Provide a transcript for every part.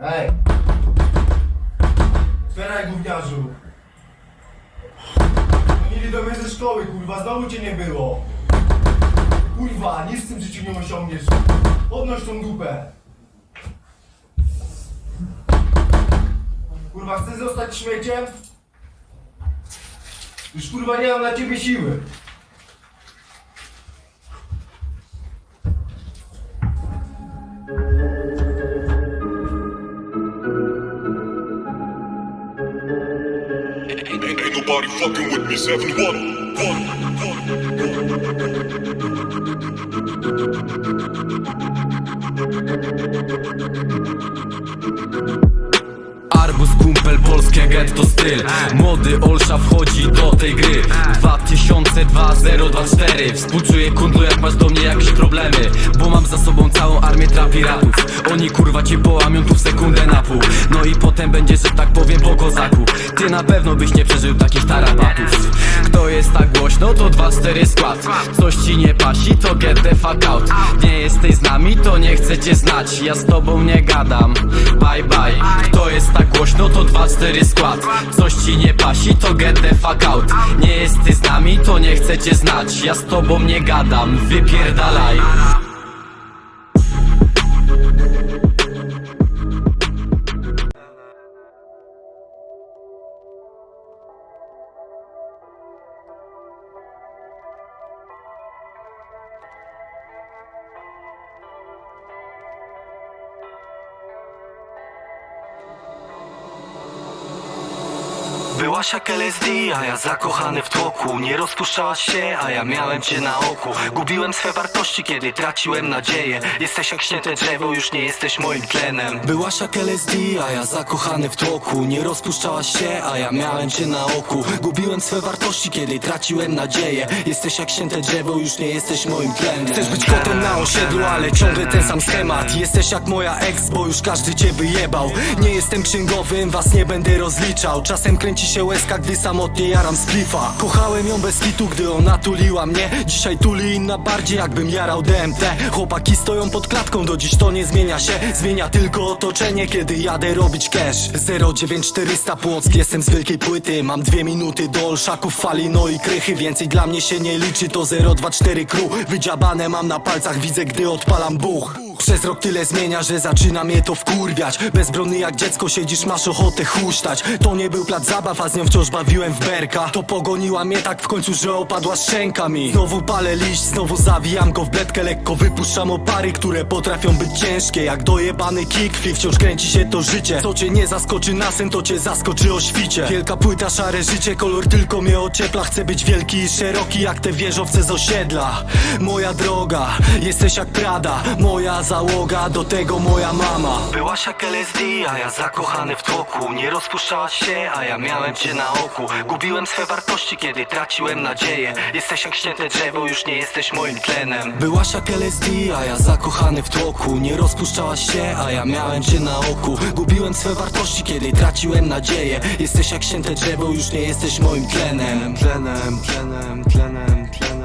Ej! Otwieraj gówniarzu! Mieli do mnie ze szkoły, kurwa, znowu cię nie było! Kurwa, nic w tym życiu nie osiągniesz! Podnoś tą dupę! Kurwa, chcesz zostać śmieciem? Już kurwa nie mam na ciebie siły! Everybody fucking with me, 7-1. One, one, one. Getto styl. Młody Olsza wchodzi do tej gry. 2002-024 Współczuję kundlu jak masz do mnie jakieś problemy. Bo mam za sobą całą armię trapiratów. Oni kurwa cię połamią tu w sekundę na pół. No i potem będzie, że tak powiem po kozaku. Ty na pewno byś nie przeżył takich tarapatów. Kto jest tak głośno to 2-4 skład. Coś ci nie pasi to get the fuck out. Nie jesteś z nami to nie chcę cię znać. Ja z tobą nie gadam. Bye bye Kto jest tak głośno to 2-4 skład. Coś ci nie pasi to get the fuck out. Nie jesteś z nami to nie chcę cię znać. Ja z tobą nie gadam Wypierdalaj jak LSD, a ja zakochany w tłoku. Nie rozpuszczałaś się, a ja miałem cię na oku. Gubiłem swe wartości, kiedy traciłem nadzieję. Jesteś jak śnięte drzewo, już nie jesteś moim tlenem. Byłaś jak LSD, a ja zakochany w tłoku. Nie rozpuszczałaś się, a ja miałem cię na oku. Gubiłem swe wartości, kiedy traciłem nadzieję. Jesteś jak śnięte drzewo, już nie jesteś moim tlenem. Chcesz być kotem na osiedlu, ale ciągle ten sam schemat. Jesteś jak moja ex, bo już każdy cię wyjebał. Nie jestem księgowym, was nie będę rozliczał. Czasem kręci się łezka, gdy samotnie jaram splifa Kochałem ją bez kitu, gdy ona tuliła mnie. Dzisiaj tuli inna bardziej, jakbym jarał DMT Chłopaki stoją pod klatką, do dziś to nie zmienia się. Zmienia tylko otoczenie, kiedy jadę robić cash. 09400 Płock, jestem z wielkiej płyty. Mam dwie minuty do olszaków, fali, no i krychy Więcej dla mnie się nie liczy, to 024 crew. Wydziabane mam na palcach, widzę, gdy odpalam buch przez rok tyle zmienia, że zaczyna mnie to wkurwiać. Bezbronny jak dziecko siedzisz, masz ochotę huśtać. To nie był plac zabaw, a z nią wciąż bawiłem w berka. To pogoniła mnie tak w końcu, że opadła szczęka mi. Znowu palę liść, znowu zawijam go w bledkę Lekko wypuszczam opary, które potrafią być ciężkie. Jak dojebany kickflip, wciąż kręci się to życie. Co cię nie zaskoczy na sen, to cię zaskoczy o świcie. Wielka płyta, szare życie, kolor tylko mnie ociepla. Chcę być wielki i szeroki jak te wieżowce z osiedla. Moja droga, jesteś jak Prada. Moja załoga, do tego moja mama. Byłaś jak LSD, a ja zakochany w tłoku Nie rozpuszczałaś się, a ja miałem cię na oku. Gubiłem swe wartości, kiedy traciłem nadzieję. Jesteś jak śnięte drzewo, już nie jesteś moim tlenem. Byłaś jak LSD, a ja zakochany w tłoku Nie rozpuszczałaś się, a ja miałem cię na oku. Gubiłem swe wartości, kiedy traciłem nadzieję. Jesteś jak śnięte drzewo, już nie jesteś moim tlenem. Tlenem, tlenem, tlenem, tlenem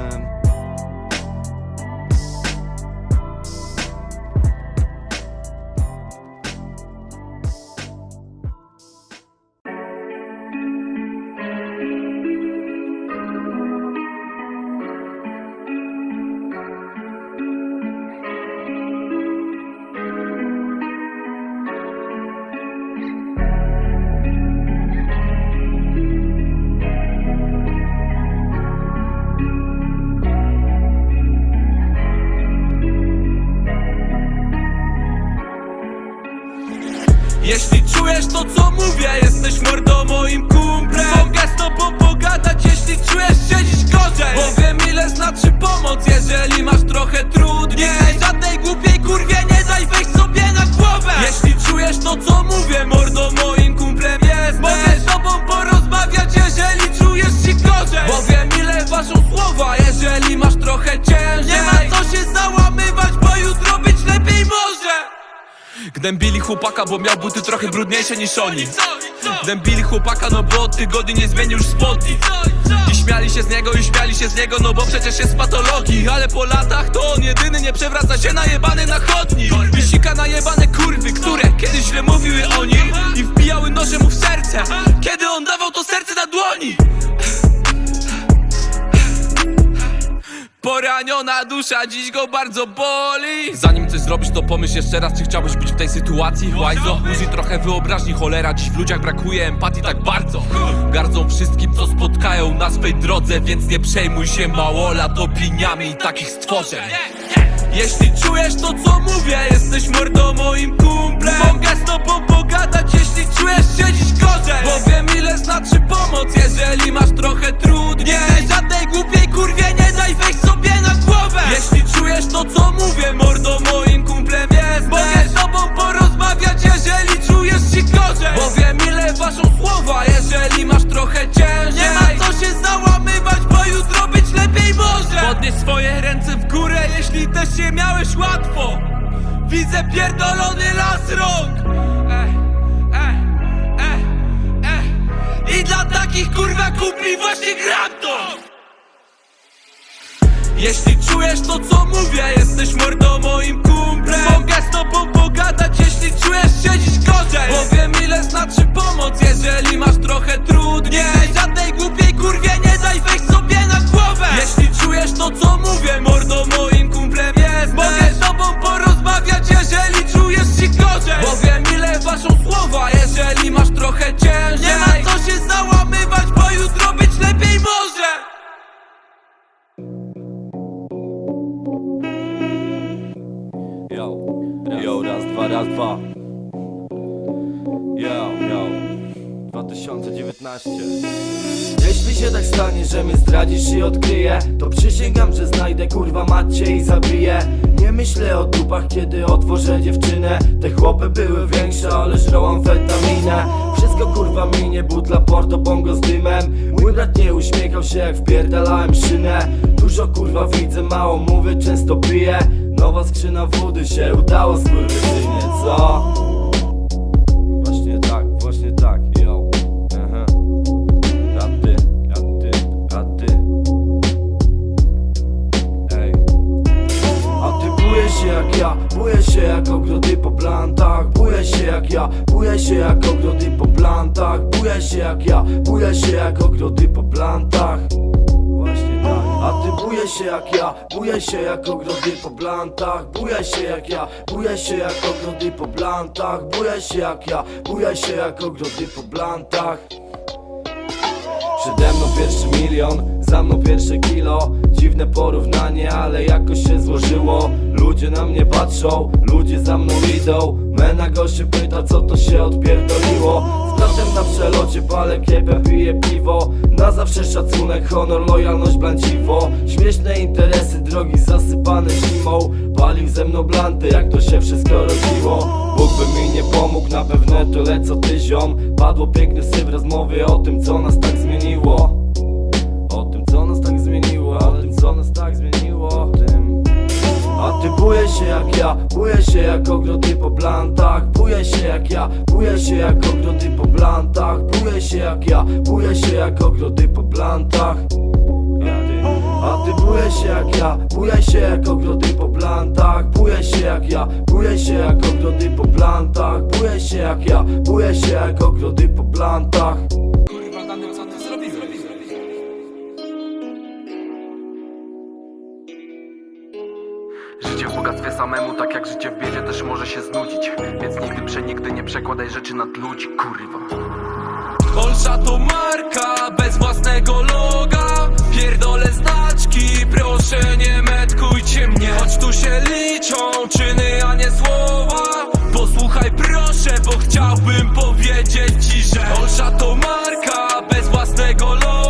to co mówię, mordo moim kumplem jesteś Mogę z tobą porozmawiać, jeżeli czujesz się gorzej. Bo wiem ile ważą słowa, jeżeli masz trochę ciężej. Nie ma co się załamywać, Gnębili chłopaka, bo miał buty trochę brudniejsze niż oni. Gnębili chłopaka, no bo od tygodni nie zmienił już spodni I śmiali się z niego i śmiali się z niego, no bo przecież jest patologii. Ale po latach to on jedyny nie przewraca się najebany na chodni Wysika najebane kurwy, które kiedyś źle mówiły o nim. I wbijały noże mu w serce, kiedy on dawał to serce na dłoni. Zraniona dusza dziś go bardzo boli. Zanim coś zrobisz to pomyśl jeszcze raz czy chciałbyś być w tej sytuacji Łajzo, użyj trochę wyobraźni cholera Dziś w ludziach brakuje empatii tak bardzo. Gardzą wszystkim co spotkają na swej drodze Więc nie przejmuj się mało lat opiniami takich stworzeń jeśli czujesz to co mówię, jesteś mordo moim kumplem. Mogę z tobą pogadać, jeśli czujesz się dziś gorzej. Bo wiem ile znaczy pomoc, jeżeli masz trochę trudniej. Żadnej głupiej kurwie nie daj wejść sobie na głowę. Jeśli czujesz to co mówię, mordo moim kumplem Te chłopy były większe, ale żrą amfetaminę. Wszystko kurwa minie, butla porto bongo z dymem. Mój brat nie uśmiechał się jak wpierdalałem szynę. Dużo kurwa widzę, mało mówię, często piję. Nowa skrzyna wody się udało skurwysynie, co? Jak ja, się jak ogrody po plantach. Bujesz się jak ja, bujesz się jak ogrody po plantach. Właśnie tak. A ty bujesz się jak ja, bujesz się jak ogrody po plantach. Bujesz się jak ja, bujesz się jak ogrody po plantach. Bujesz się jak ja, bujesz się jak ogrody po plantach. Przede mną pierwszy milion, za mną pierwsze kilo. Dziwne porównanie, ale jakoś się złożyło. Ludzie na mnie patrzą, ludzie za mną idą. Mena go się pyta, co to się odpierdoliło. Z bratem na przelocie palę kiepę, piję piwo. Na zawsze szacunek, honor, lojalność, blanciwo Śmieszne interesy, drogi zasypane zimą. Palił ze mną blanty, jak to się wszystko rodziło. Bóg by mi nie pomógł, na pewno to lecą ty ziom Padło piękny syf rozmowy o tym, co nas tak zmieniło ty bujesz się jak ja, bujesz się jak ogrody po plantach Bujesz się jak ja, bujesz się jak ogrody po plantach Bujesz się jak ja, bujesz się jak ogrody po plantach a ty bujesz się jak ja, bujesz się jak ogrody po plantach Bujesz się jak ja, bujesz się jak ogrody po plantach Bujesz się jak ja, bujesz się jak ogrody po plantach Życie w bogactwie samemu, tak jak życie w biedzie też może się znudzić. Więc nigdy przenigdy nie przekładaj rzeczy nad ludzi, kurwa Olsza to marka bez własnego loga. Pierdolę znaczki, proszę nie metkujcie mnie. Choć tu się liczą czyny, a nie słowa. Posłuchaj proszę, bo chciałbym powiedzieć ci, że Olsza to marka bez własnego loga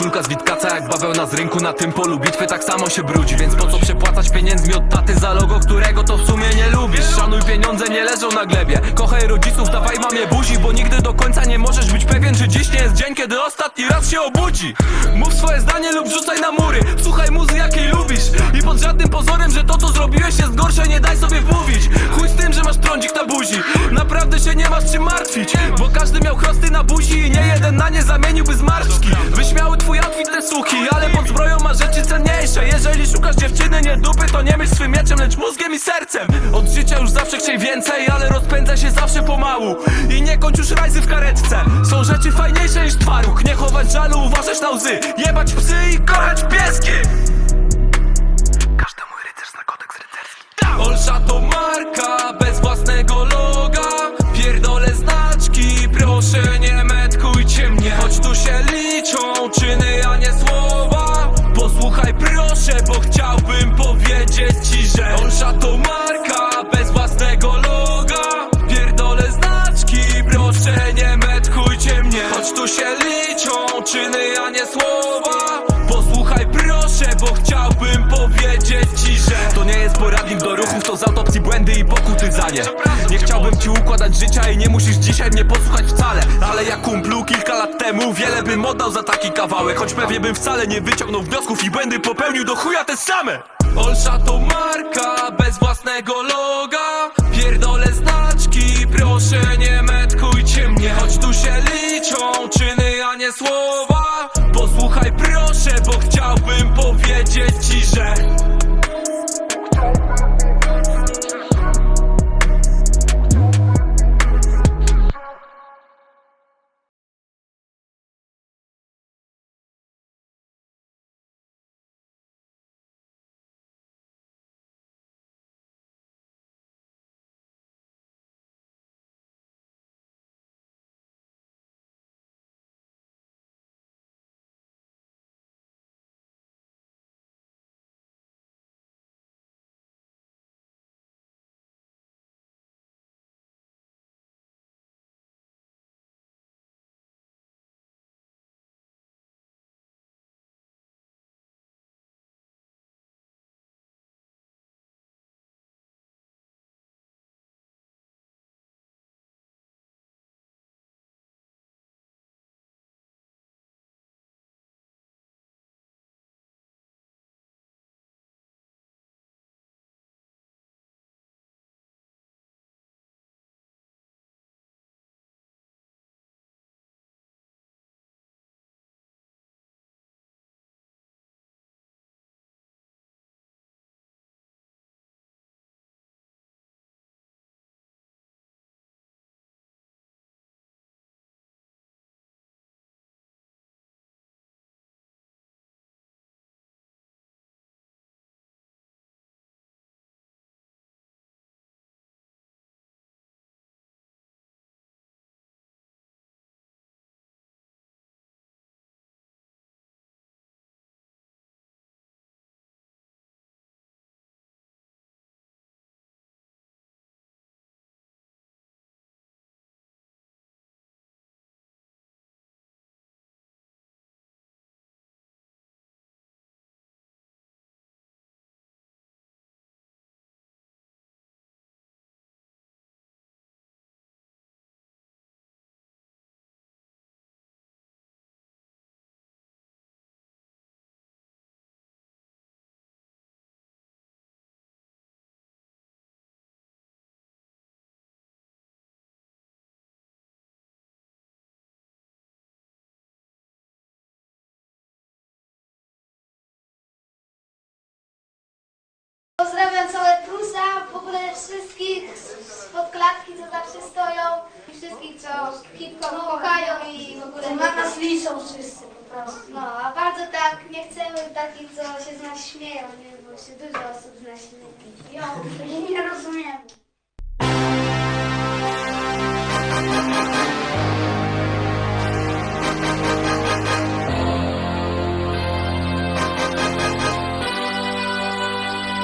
Koszulka z Witkaca jak bawełna z rynku Na tym polu bitwy tak samo się brudzi Więc po co przepłacać pieniędzmi od taty za logo Którego to w sumie nie lubisz? Szanuj pieniądze, nie leżą na glebie. Kochaj rodziców, dawaj mamie buzi Bo nigdy do końca nie możesz być pewien Czy dziś nie jest dzień, kiedy ostatni raz się obudzi. Mów swoje zdanie lub rzucaj na mury. Słuchaj muzy jakiej lubisz. I pod żadnym pozorem, że to co zrobiłeś jest gorsze Nie daj sobie wmówić. Chuj z tym, że masz trądzik na buzi. Naprawdę się nie masz czym martwić Bo każdy miał chrosty na buzi I nie jeden na nie zamieniłby zmarszczki Wyśmiały twój outfit te suki Ale pod zbroją ma rzeczy cenniejsze. Jeżeli szukasz dziewczyny nie dupy To nie myśl swym mieczem, lecz mózgiem i sercem. Od życia już zawsze chciej więcej Ale rozpędza się zawsze pomału. I nie kończ już rajzy w karetce. Są rzeczy fajniejsze niż twaróg. Nie chować żalu, uważać na łzy. Jebać psy i kochać pieski. Każdy mój rycerz zna kodeks rycerski. Olsza to marka bez własnego loga. Pierdolę znaczki, proszę nie mnie Choć tu się liczą czyny, a nie słowa. Posłuchaj proszę, bo chciałbym powiedzieć ci, że Olsza to marka bez własnego loga. Pierdolę znaczki, proszę nie metkujcie mnie. Choć tu się liczą czyny, a nie słowa bo chciałbym powiedzieć ci, że To nie jest poradnik do ruchów, to z autopsji błędy i pokutyzanie Nie chciałbym ci układać życia i nie musisz dzisiaj mnie posłuchać wcale Ale ja kumplu kilka lat temu wiele bym oddał za taki kawałek Choć pewnie bym wcale nie wyciągnął wniosków i błędy popełnił do chuja te same. Olsza to marka bez własnego loga Pierdolę znaczki, proszę nie metkujcie mnie Choć tu się liczą czyny, a nie słowa bo chciałbym powiedzieć ci, że ogóle wszystkich spod klatki, co zawsze stoją i wszystkich, co hip-hop kochają i w ogóle na nas liczą wszyscy po prostu. No, a bardzo tak, nie chcemy takich, co się z nas śmieją, nie? bo się dużo osób z nas śmieje. Jo, nie rozumiemy.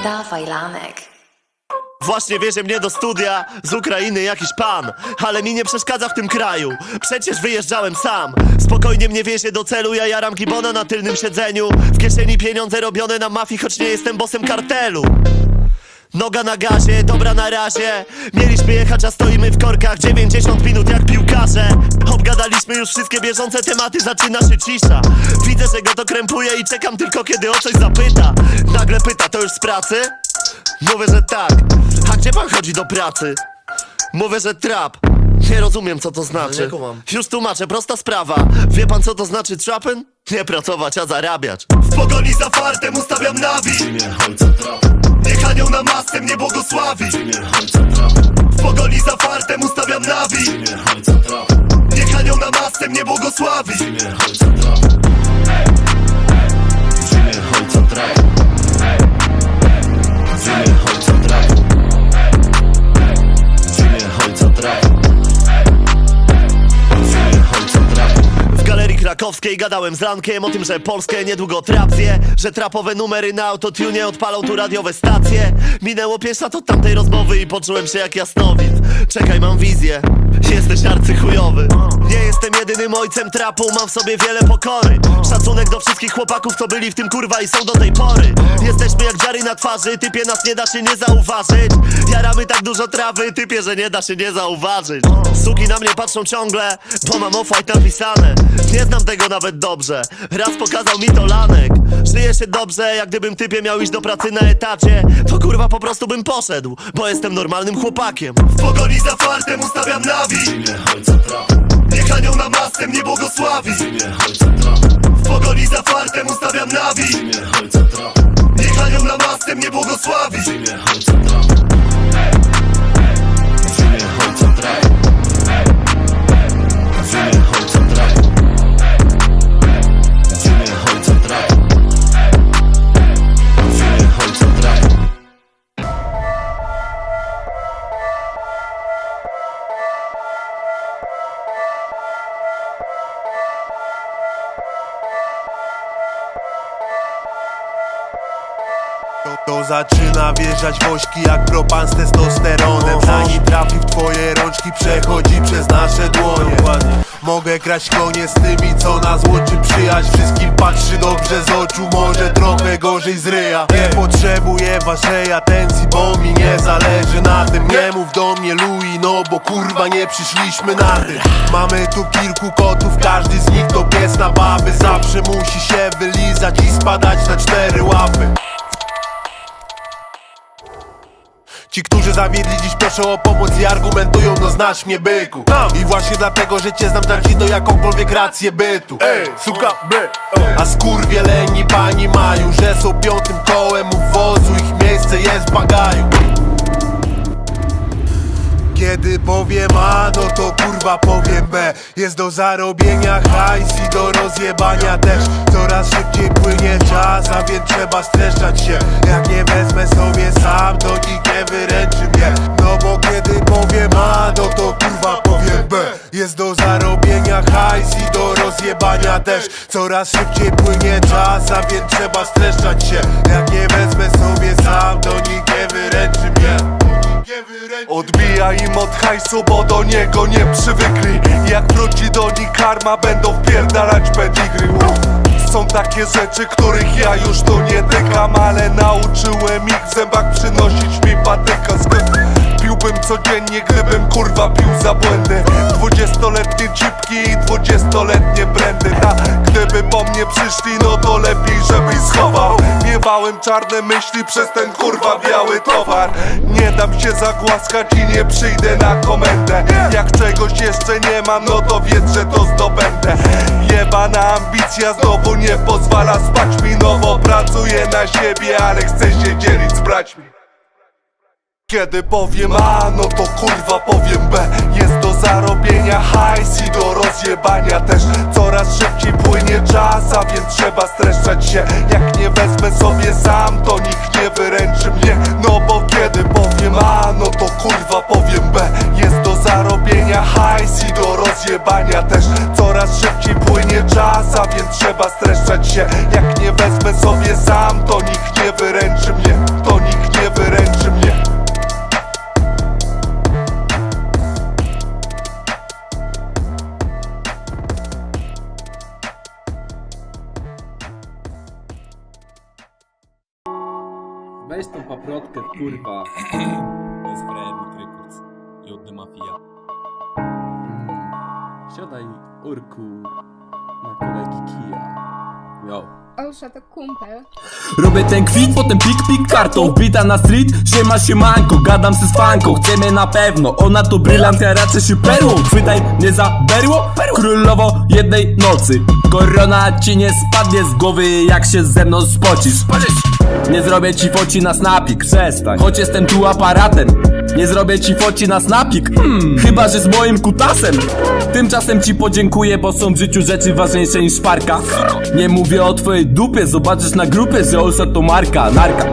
Dawaj, Lanek. Właśnie wiezie mnie do studia z Ukrainy jakiś pan Ale mi nie przeszkadza w tym kraju. Przecież wyjeżdżałem sam. Spokojnie mnie wiezie do celu Ja jaram gibona na tylnym siedzeniu. W kieszeni pieniądze robione na mafii Choć nie jestem bosem kartelu. Noga na gazie, dobra na razie. Mieliśmy jechać, a stoimy w korkach. 90 minut jak piłkarze. Obgadaliśmy już wszystkie bieżące tematy, zaczyna się cisza. Widzę, że go to krępuje i czekam tylko kiedy o coś zapyta. Nagle pyta, to już z pracy? Mówię, że tak. A gdzie pan chodzi do pracy? Mówię, że trap. Nie rozumiem co to znaczy. Już tłumaczę, prosta sprawa. Wie pan co to znaczy trapen? Nie pracować, a zarabiać. W pogoni za fartem ustawiam nawi. Niech anioł na masce mnie błogosławi. W pogoni za fartem ustawiam nawi. Niech anioł na masce mnie błogosławi krakowskiej. Gadałem z Rankiem o tym, że Polskę niedługo trapie Że trapowe numery na autotune odpalą tu radiowe stacje. Minęło pięć lat od tamtej rozmowy i poczułem się jak jasnowid. Czekaj, mam wizję. Jesteś arcychujowy Nie jestem jedynym ojcem trapu, mam w sobie wiele pokory. Szacunek do wszystkich chłopaków, co byli w tym kurwa i są do tej pory. Jesteśmy jak dziary na twarzy, typie nas nie da się nie zauważyć. Jaramy tak dużo trawy, typie, że nie da się nie zauważyć. Suki na mnie patrzą ciągle, bo mam off-white napisane. Nie znam tego nawet dobrze, raz pokazał mi to Lanek. Żyje się dobrze, jak gdybym typie miał iść do pracy na etacie. To kurwa po prostu bym poszedł, bo jestem normalnym chłopakiem. W pogoni za fartem ustawiam nawi Niech anioł na masce mnie błogosławi W pogoni za fartem ustawiam nawi Niech anioł na masce mnie błogosławi to zaczyna wjeżdżać woźki jak propan z testosteronem. Zanim trafi w twoje rączki przechodzi przez nasze dłonie. Mogę kraść konie z tymi co nas łączy. Przyjaźń Wszystkim patrzy dobrze z oczu, może trochę gorzej z ryja Nie. potrzebuję waszej atencji, bo mi nie zależy na tym. Nie mów do mnie Louis, no bo kurwa nie przyszliśmy na tym. Mamy tu kilku kotów, każdy z nich to pies na baby. Zawsze musi się wylizać i spadać na cztery łapy Ci, którzy zawiedli dziś proszę o pomoc i argumentują, no znasz mnie byku. I właśnie dlatego, że cię znam, ci do jakąkolwiek rację bytu. Suka, by, A skurwieleni pani mają, że są piątym kołem u wozu Ich miejsce jest w bagaju. Kiedy powiem A, no to kurwa powiem B. Jest do zarobienia hajs i do rozjebania też. Coraz szybciej płynie trzeba streszczać się. Jak nie wezmę sobie sam, to nikt nie wyręczy mnie. No bo kiedy powiem A, no to kurwa powiem B. Jest do zarobienia hajs i do rozjebania też. Coraz szybciej płynie czas, a więc trzeba streszczać się. Jak nie wezmę sobie sam, to nikt nie wyręczy mnie. Odbija im od hajsu, bo do niego nie przywykli. Jak wróci do nich karma, będą wpierdalać pedigree Uff. Są takie rzeczy, których ja już tu nie tykam Ale nauczyłem ich w zębach przynosić mi patyka piłbym codziennie, gdybym kurwa pił za błędy. Dwudziestoletnie cipki i dwudziestoletnie brandy A gdyby po mnie przyszli, no to lepiej żebyś schował. Miewałem czarne myśli przez ten kurwa biały towar. Nie dam się zagłaskać i nie przyjdę na komendę. Jak czegoś jeszcze nie mam, no to wiedz, że to zdobędę. Jebana ambicja znowu nie pozwala spać mi Nowo pracuję na siebie, ale chcę się dzielić z braćmi kiedy powiem A, no to kurwa powiem B. Jest do zarobienia hajs i do rozjebania też. Coraz szybciej płynie czas, a więc trzeba streszczać się. Jak nie wezmę sobie sam, to nikt nie wyręczy mnie. No bo kiedy powiem A, no to kurwa powiem B. Jest do zarobienia hajs i do rozjebania też. Coraz szybciej płynie czas, a więc trzeba streszczać się. Jak nie wezmę sobie sam, to nikt nie kurwa. To jest Firewood Records i od Mafia. Siadaj, urku, na kolegi kija. Yo. Olsza to kumpel. Robię ten kwit, potem pik pik kartą Wbita na street, siema siemanko Gadam se z fanką, chcemy na pewno Ona to brylant, ja raczej się perłą Chwytaj mnie za berło, królowo jednej nocy Korona ci nie spadnie z głowy Jak się ze mną spocisz Nie zrobię ci foci na snapik Przestań, choć jestem tu aparatem Nie zrobię ci foci na snapik. Hmm, Chyba, że z moim kutasem. Tymczasem ci podziękuję, bo są w życiu rzeczy ważniejsze niż szparka Nie mówię o twojej dupie, zobaczysz na grupie, że Olsa to marka, narka